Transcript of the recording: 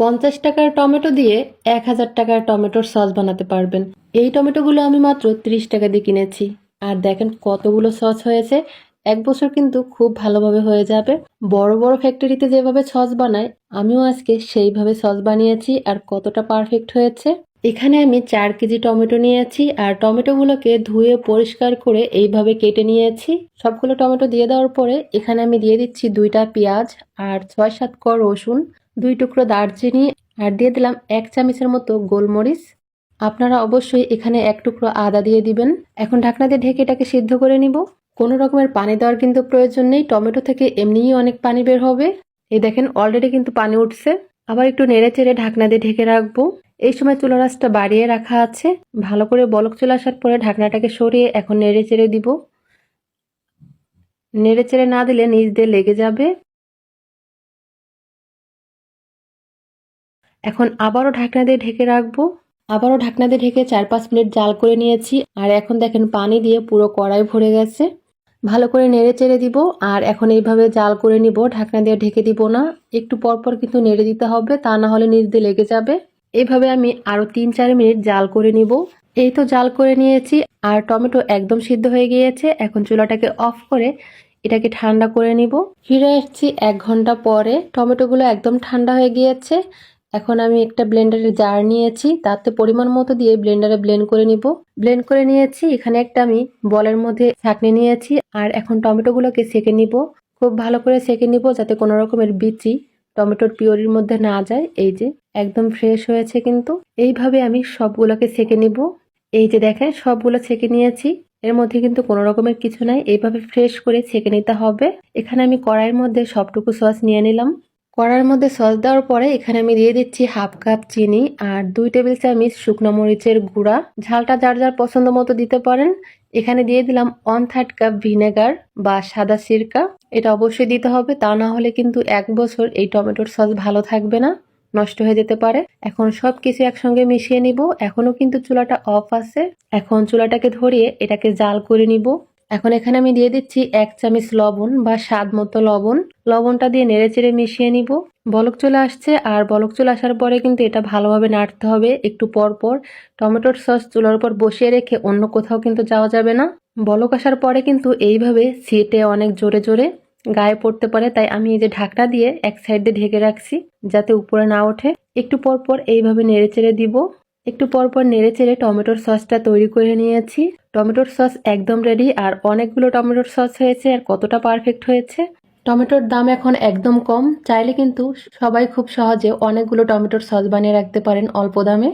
পঞ্চাশ টাকার টমেটো দিয়ে এক হাজার টাকার টমেটোর সস বানাতে পারবেন। এই টমেটোগুলো আমি মাত্র ত্রিশ টাকা দিয়ে কিনেছি। আর দেখেন কতগুলো সস হয়েছে। এক বছর কিন্তু খুব ভালোভাবে হয়ে যাবে। বড় বড় ফ্যাক্টরিতে যেভাবে সস বানায়, আমিও আজকে সেইভাবে সস বানিয়েছি আর কতটা পারফেক্ট হয়েছে। এখানে আমি চার কেজি টমেটো নিয়েছি আর টমেটোগুলোকে ধুয়ে পরিষ্কার করে এইভাবে কেটে নিয়েছি। সবগুলো টমেটো দিয়ে দেওয়ার পরে এখানে আমি দিয়ে দিচ্ছি দুইটা পেঁয়াজ আর ছয় সাত ক রসুন। দুই টুকরো দারচিনি আর দিয়ে দিলাম এক চামচের মতো গোলমরিচ। আপনারা অবশ্যই এখানে এক টুকরো আদা দিয়ে দিবেন। এখন ঢাকনা দিয়ে ঢেকে এটাকে সিদ্ধ করে নিব। কোনো রকমের পানি দেওয়ার কিন্তু প্রয়োজন নেই। টমেটো থেকে এমনিই অনেক পানি বের হবে। এই দেখেন অলরেডি কিন্তু পানি উঠছে। আবার একটু নেড়ে চেড়ে ঢাকনা দিয়ে ঢেকে রাখব। এই সময় চুলা রাসটা বাড়িয়ে রাখা আছে। ভালো করে বলক চলে আসার পরে ঢাকনাটাকে সরিয়ে এখন নেড়ে চেড়ে দিব। নেড়ে চেড়ে না দিলে নিচ দিয়ে লেগে যাবে। এখন আবারও ঢাকনা দিয়ে ঢেকে রাখব। আবারও ঢাকনা দিয়ে ঢেকে চার পাঁচ মিনিট জাল করে নিয়েছি। আর এখন দেখেন পানি দিয়ে পুরো কড়াই ভরে গেছে। ভালো করে নেড়ে চেড়ে দিব। আর এখন এইভাবে জাল করে নিব। ঢাকনা দিয়ে ঢেকে দিব না। একটু পরপর কিন্তু নেড়ে দিতে হবে। তা না হলে নিচ দিয়ে লেগে যাবে। এইভাবে আমি আরও তিন চার মিনিট জাল করে নিব। এই তো জাল করে নিয়েছি। আর টমেটো একদম সিদ্ধ হয়ে গিয়েছে। এখন চুলাটাকে অফ করে এটাকে ঠান্ডা করে নিব। ফিরে আসছি এক ঘণ্টা পরে। টমেটোগুলো একদম ঠান্ডা হয়ে গিয়েছে। এখন আমি একটা ব্লেন্ডারের জার নিয়েছি, তাতে পরিমাণ মতো দিয়ে ব্লেন্ডারে ব্লেন্ড করে নিব। ব্লেন্ড করে নিয়েছি, এখানে একটা আমি বলের মধ্যে ছাঁকনি নিয়েছি, আর এখন টমেটোগুলোকে সেকে নিব। খুব ভালো করে সেকে নিব যাতে কোনো রকমের বিচি টমেটোর পিওরির মধ্যে না যায়, এই যে একদম ফ্রেশ হয়েছে কিন্তু। এইভাবে আমি সবগুলোকে সেকে নিব। এই যে দেখেন, সবগুলো ছেঁকে নিয়েছি, এর মধ্যে কিন্তু কোনো রকমের কিছু নাই। এইভাবে ফ্রেশ করে ছেঁকে নিতে হবে। এখানে আমি কড়াইয়ের মধ্যে সবটুকু সস নিয়ে নিলাম। কড়াইয়ের মধ্যে সস দেওয়ার পরে এখানে আমি দিয়ে দিচ্ছি হাফ কাপ চিনি আর দুই টেবিল চামচ শুকনো মরিচের গুঁড়া। ঝালটা যার যার পছন্দ মতো দিতে পারেন। এখানে দিয়ে দিলাম ওয়ান থার্ড কাপ ভিনেগার বা সাদা সিরকা। এটা অবশ্যই দিতে হবে, তা না হলে কিন্তু এক বছর এই টমেটোর সস ভালো থাকবে না, নষ্ট হয়ে যেতে পারে। এখন সব কিছু একসঙ্গে মিশিয়ে নিব। এখনও কিন্তু চুলাটা অফ আছে। এখন চুলাটাকে ধরিয়ে এটাকে জাল করে নিব। এখন এখানে আমি দিয়ে দিচ্ছি এক চামচ লবণ বা স্বাদ মতো লবণ। লবণটা দিয়ে নেড়ে চেড়ে মিশিয়ে নিব। বলক চলে আসছে আর বলক চলে আসার পরে কিন্তু এটা ভালোভাবে নাড়তে হবে একটু পর পর। টমেটোর সস চুলার উপর বসিয়ে রেখে অন্য কোথাও কিন্তু যাওয়া যাবে না। বলক আসার পরে কিন্তু এইভাবে সিটে অনেক জোরে জোরে গায়ে পড়তে পারে, তাই আমি এই যে ঢাকনা দিয়ে এক সাইড দিয়ে ঢেকে রাখছি যাতে উপরে না ওঠে। একটু পর পর এইভাবে নেড়ে চেড়ে দিব। একটু পর পর নেড়ে চেড়ে টমেটোর সসটা তৈরি করে নিয়েছি। টমেটোর সস একদম রেডি আর অনেকগুলো টমেটোর সস হয়েছে, আর কতটা পারফেক্ট হয়েছে। টমেটোর দাম এখন একদম কম, চাইলে কিন্তু সবাই খুব সহজে অনেকগুলো টমেটোর সস বানিয়ে রাখতে পারেন অল্প দামে।